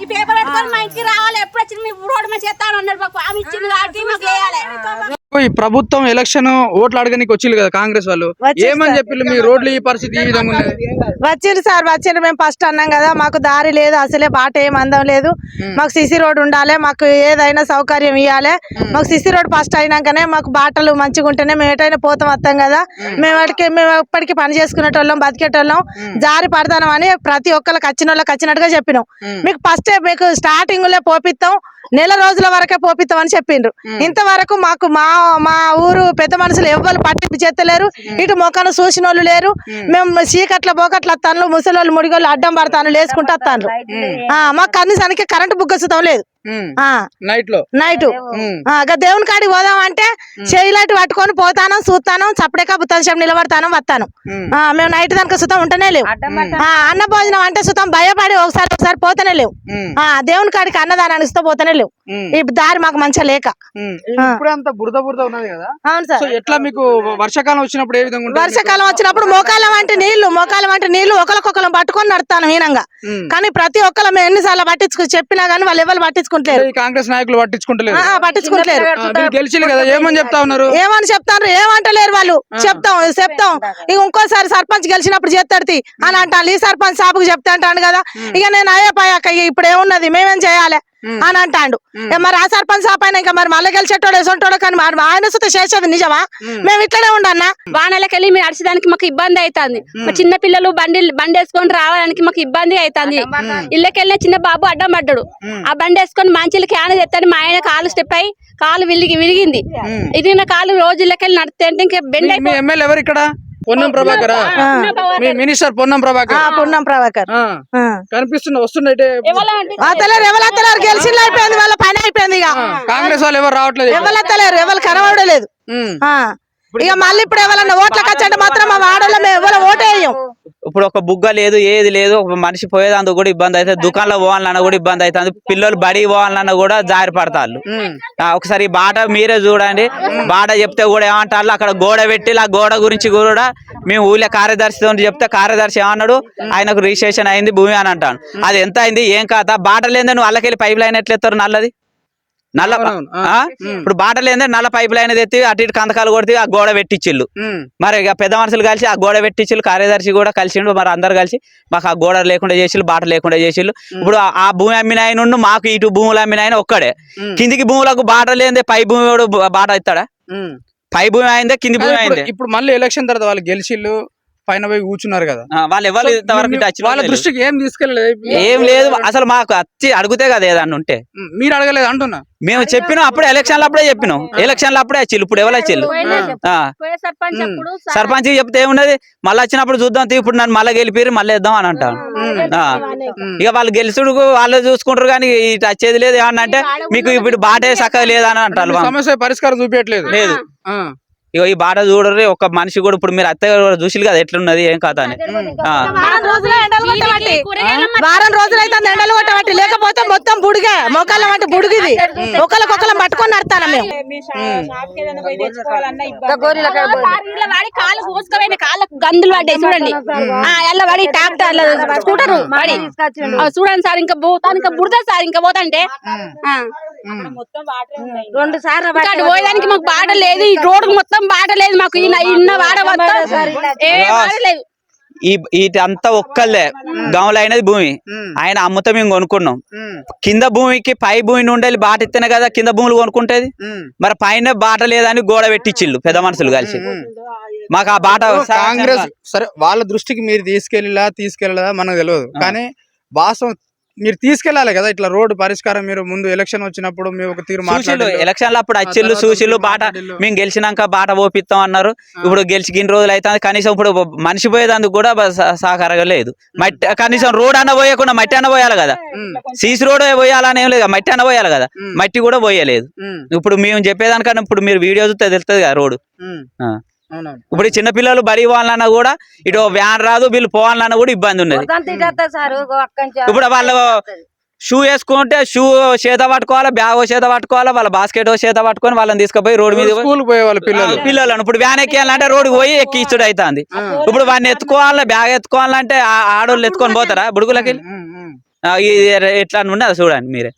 ఈ పేపర్ పట్టుకొని మా ఇంటికి రావాలి. ఎప్పుడు వచ్చింది మీ రోడ్డు మంచిగా చేస్తాను అన్నారు మాకు ఆమె ఇచ్చిండు కాబట్టి మాకు చేయాలి ఈ ప్రభుత్వం ఎలక్షన్ ఓట్లు అడగనికి వచ్చింది కదా కాంగ్రెస్ వాళ్ళు? ఏమని చెప్పి మీ రోడ్లు ఈ పరిస్థితి ఈ విధంగా వచ్చింది సార్ వచ్చింది మేము ఫస్ట్ అన్నాం కదా మాకు దారి లేదు అసలే బాట ఏం అందం లేదు. మాకు సిసి రోడ్ ఉండాలి మాకు ఏదైనా సౌకర్యం ఇవ్వాలి మాకు సిసి రోడ్ ఫస్ట్ అయినాకనే మాకు బాటలు మంచిగా ఉంటేనే మేము ఎటైనా పోతాం వస్తాం కదా. మేము. వాటికి మేము ఎప్పటికీ పని చేసుకునేటోళ్ళం బతికేటోళ్ళం. జారి పడతాం అని ప్రతి ఒక్కరికి వచ్చిన వాళ్ళకి వచ్చినట్టుగా చెప్పినాం. మీకు ఫస్ట్ మీకు స్టార్టింగ్లో పోపిస్తాం నెల రోజుల వరకే పోపిస్తాం అని చెప్పిండ్రు. ఇంతవరకు మాకు మా మా ఊరు పెద్ద మనుషులు ఎవ్వరు పట్టింపు చేస్తలేరు. ఇటు మొక్కను చూసిన వాళ్ళు లేరు. మేము. చీకట్ల బోకట్ల వస్తాను ముసలోళ్ళు ముడిగోళ్ళు అడ్డం పడతాను లేసుకుంటూ వస్తాను మాకు కనీసానికి కరెంటు సుతం లేదు. నైట్. లో నైట్ దేవుని కాడికి పోదాం అంటే చేయలాంటి పట్టుకొని పోతాను చూస్తాను చప్పుడేక బుత్తాంశం నిలబడతాను వస్తాను. ఆ, మేము నైట్ దానికి సుతం ఉంటేనే లేవు. ఆ, అన్న భోజనం అంటే సుతం భయపడి ఒకసారి ఒకసారి పోతేనే లేవు. ఆ దేవుని కాడికి అన్నదానానికి సుతం పోతేనే లేవు. ఈ దారి మాకు మంచిగా లేక. ఇప్పుడే అంత బురద బురద ఉన్నది కదా? అవును సో సార్ ఎట్లా మీకు వర్షాకాలం వచ్చినప్పుడు ఏ విధంగా ఉంటుంది? వర్షాకాలం వచ్చినప్పుడు మోకాలం అంటే నీళ్ళు మోకాలం అంటే నీళ్ళు ఒకరికొకరు పట్టుకొని నడతాను హీనంగా. కానీ ప్రతి ఒక్కరు మేము ఎన్నిసార్లు పట్టించుకు చెప్పినా గానీ వాళ్ళు ఎవరు పట్టించుకుంటలేరు. కాంగ్రెస్ నాయకులు పట్టించుకుంటలేరు. మీరు గెలిచిలు కదా ఏమని చెప్తా ఉన్నారు? ఏమని చెప్తారు? ఏమంటలేరు వాళ్ళు. చెప్తాం చెప్తాం. ఇక ఇంకోసారి సర్పంచ్ గెలిచినప్పుడు చేస్తాడు అని అంటాను ఈ సర్పంచ్ సాబుకు చెప్తా అంటాను కదా. ఇక నేను అయ్యపోయాక ఇక ఇప్పుడు ఏమున్నది? మేమేం చేయాలి? అని అంటాడు. ఇక మరి ఆ సర్పంచ్ సాప్ అయినా ఇంకా మరి మళ్ళీ గెలిచేటోడు వేసంటోడు కానీ మరి ఆయన సుత చేసేది నిజమా? మేము ఇట్లనే ఉండన్నా వానలకెళ్ళి మీరు అడిచడానికి మాకు ఇబ్బంది అవుతుంది మా చిన్న పిల్లలు బండి బండి వేసుకొని రావడానికి మాకు ఇబ్బంది అవుతుంది ఇళ్ళకెళ్ళిన చిన్న బాబు అడ్డం పడ్డాడు. ఆ బండి వేసుకొని మంచిలు క్యాన్ తెస్తాడు మా ఆయన కాలు స్టెప్ అయి కాలు విరిగి విరిగింది. ఇది నా కాలు రోజు ఇళ్ళకెళ్ళి నడితే అంటే ఇంకా బెండ్ ఇక్కడ? పొన్నం ప్రభాకర్? మీ మినిస్టర్ పొన్నం ప్రభాకర్. ఆ, పున్నం ప్రభాకర్. కనిపిస్తున్న వస్తుండే ఎవరు గెలిచిన అయిపోయింది వాళ్ళ పని అయిపోయింది ఇక. కాంగ్రెస్ వాళ్ళు ఎవరు రావట్లేదు ఎవరు అత్తలేరు ఎవరు కనబడలేదు. ఇక మళ్ళీ ఇప్పుడు ఎవరన్నా ఓట్లకు వచ్చంటే మాత్రం మా వాడలో మేము ఎవరు ఓటేయం ఇప్పుడు ఒక బుగ్గ లేదు ఏది లేదు ఒక మనిషి పోయేదానికి కూడా ఇబ్బంది అవుతుంది దుకాణంలో పోవాలన్నా కూడా ఇబ్బంది అవుతుంది పిల్లలు బడి పోవాలన్నా కూడా జారి పడతారు ఒకసారి బాట మీరే చూడండి బాట చెప్తే కూడా ఏమంటారు అక్కడ గోడ పెట్టి ఆ గోడ గురించి కూడా మేము ఊళ్ళో కార్యదర్శితో చెప్తే కార్యదర్శి ఏమన్నాడు ఆయనకు రిజిస్ట్రేషన్ అయింది భూమి అని అంటాను అది ఎంత అయింది ఏం కాదా బాట లేదే నువ్వు అల్లకెళ్ళి పైప్ లైన్ ఎట్లెత్తారు నల్లది? నల్ల? ఇప్పుడు బాట లేదే నల్ల పైప్ లైన్ తెత్తి అటు ఇటు కందకాలు కొడితే ఆ గోడ ఉమ్. మరి ఇక పెద్ద మనుషులు కలిసి ఆ గోడ పెట్టించిల్లు కార్యదర్శి కూడా కలిసిండు మరి అందరు కలిసి మాకు ఆ గోడ లేకుండా చేసిల్లు బాట లేకుండా చేసిల్లు ఇప్పుడు ఆ- భూమి అమ్మిన ఆయన మాకు ఇటు భూములు అమ్మిన ఆయన ఒక్కడే. కిందికి భూములకు బాట లేదే పై భూమి బాట ఇస్తాడా. పై భూమి అయిందే కింది భూమి అయిందే. ఇప్పుడు మళ్ళీ ఎలక్షన్ తర్వాత వాళ్ళు గెలిచిళ్ళు పైన పోయి కూర్చున్నారు కదా. వాళ్ళు ఎవరు ఇంతవరకు వాళ్ళ దృష్టికి ఏం తీసుకెళ్ళలేదు? ఏం లేదు అసలు మాకు వచ్చి అడిగితే కదా ఏదన్నా ఉంటే. మీరు అడగలేదు అంటున్నా. మేము చెప్పినాం అప్పుడే ఎలక్షన్లు అప్పుడే చెప్పినాం. ఎలక్షన్లు అప్పుడే వచ్చిల్లు ఇప్పుడు ఎవరు వచ్చిల్లు ఆ. సర్పంచ్ అప్పుడు సర్పంచ్ చెప్తే ఏమున్నది? మళ్ళీ వచ్చినప్పుడు చూద్దాం తీ, ఇప్పుడు నన్ను మళ్ళీ గెలిపిరి మళ్ళీ వేద్దాం అని అంటాను ఆ. ఇక వాళ్ళు గెలుచుడు వాళ్ళు చూసుకుంటారు కానీ ఇటు వచ్చేది లేదు ఏమన్నా అంటే మీకు ఇప్పుడు బాటే చక్కగా లేదని అంటారు. సమస్య పరిష్కారం చూపించట్లేదు లేదు. ఆ. ఇక ఈ బాట చూడరు ఒక మనిషి కూడా ఇప్పుడు మీరు అత్తయ్య కూడా చూసిలు కదా ఎట్లున్నది ఏం కథ అని. వారం రోజులు ఎండలు కొట్టబట్టి వారం రోజులు అయితే ఎండలు కొట్టబట్టి లేకపోతే మొత్తం బుడిగే మోకాళ్ళం అంటే బుడిగిది. ఒకరికొకరం పట్టుకొని నడతాను మేము? గందులు పడ్డాయి చూడండి. ఆ ఎల్ల వాడి ట్రాక్టర్ స్కూటర్ చూడండి సార్ ఇంకా పోతాను ఇంకా బుడతా సార్ ఇంకా పోతాంటే. ఆ. రెండు సార్లు అటు పోయేదానికి మాకు బాట లేదు. ఈ రోడ్డు మొత్తం బాట లేదు మాకు. ఇన్న వాడ మొత్తం ఏ బాట లేదు. ఈ ఇటు అంతా ఒక్కళ్ళే. గౌలు అయినది భూమి. ఆయన అమ్ముతా మేము కొనుక్కున్నాం. కింద భూమికి పై భూమి నుండి బాట ఇస్తేనే కదా కింద భూములు కొనుక్కుంటేది? మరి పైన బాట లేదని గోడ పెట్టించిల్లు పెద్ద మనుషులు కలిసి. మాకు ఆ బాట కాంగ్రెస్ సరే వాళ్ళ దృష్టికి మీరు తీసుకెళ్ళిలా తీసుకెళ్ళదా మనకు తెలియదు. కానీ వాస్తవం మీరు తీసుకెళ్ళాలి కదా ఇట్లా రోడ్డు పరిష్కారం మీరు ముందు ఎలక్షన్ వచ్చినప్పుడు మీరు ఒక తీరు సూచిలు మాట్లాడారు ఎలక్షన్లు అప్పుడు తర్వాత సూచిలు బాట. మేము గెలిచినాక బాట పోపిస్తాం అన్నారు. ఇప్పుడు గెలిచి గిన్ని రోజులు అవుతుంది కనీసం ఇప్పుడు మనిషి పోయేదందుకు కూడా బ- సహ- సహకారంగా లేదు. మట్టి కనీసం రోడ్ అన్న పోయకుండా మట్టి అన్న పోయాలి కదా. సీసీ రోడ్ పోయాలని ఏం లేదు మట్టి అన్న పోయాలి కదా. మట్టి కూడా పోయలేదు. ఇప్పుడు మేము చెప్పేదానికన్నా ఇప్పుడు మీరు వీడియో చూస్తే తెలుస్తుంది కదా రోడ్డు. ఇప్పుడు ఈ చిన్న పిల్లలు బడి పోవాలన్నా కూడా ఇటు వ్యాన్ రాదు వీళ్ళు పోవాలన్నా కూడా ఇబ్బంది ఉన్నది. ఇప్పుడు వాళ్ళు షూ వేసుకుంటే షూ చేత పట్టుకోవాలి బ్యాగ్ చేత పట్టుకోవాలి వాళ్ళ బాస్కెట్ చేత పట్టుకొని వాళ్ళని తీసుకుపోయి రోడ్డు మీద స్కూల్ పోయే వాళ్ళ పిల్లలు. పిల్లలను. ఇప్పుడు వ్యాన్ ఎక్కియాలంటే రోడ్డు పోయి ఎక్కి ఇచ్చుడు అవుతుంది ఇప్పుడు వాడిని ఎత్తుకోవాలి బ్యాగ్ ఎత్తుకోవాలంటే ఆ- ఆడోళ్ళు ఎత్తుకొని పోతారా? బుడుగులకి. ఇది ఎట్లా ఉన్నది చూడండి మీరే.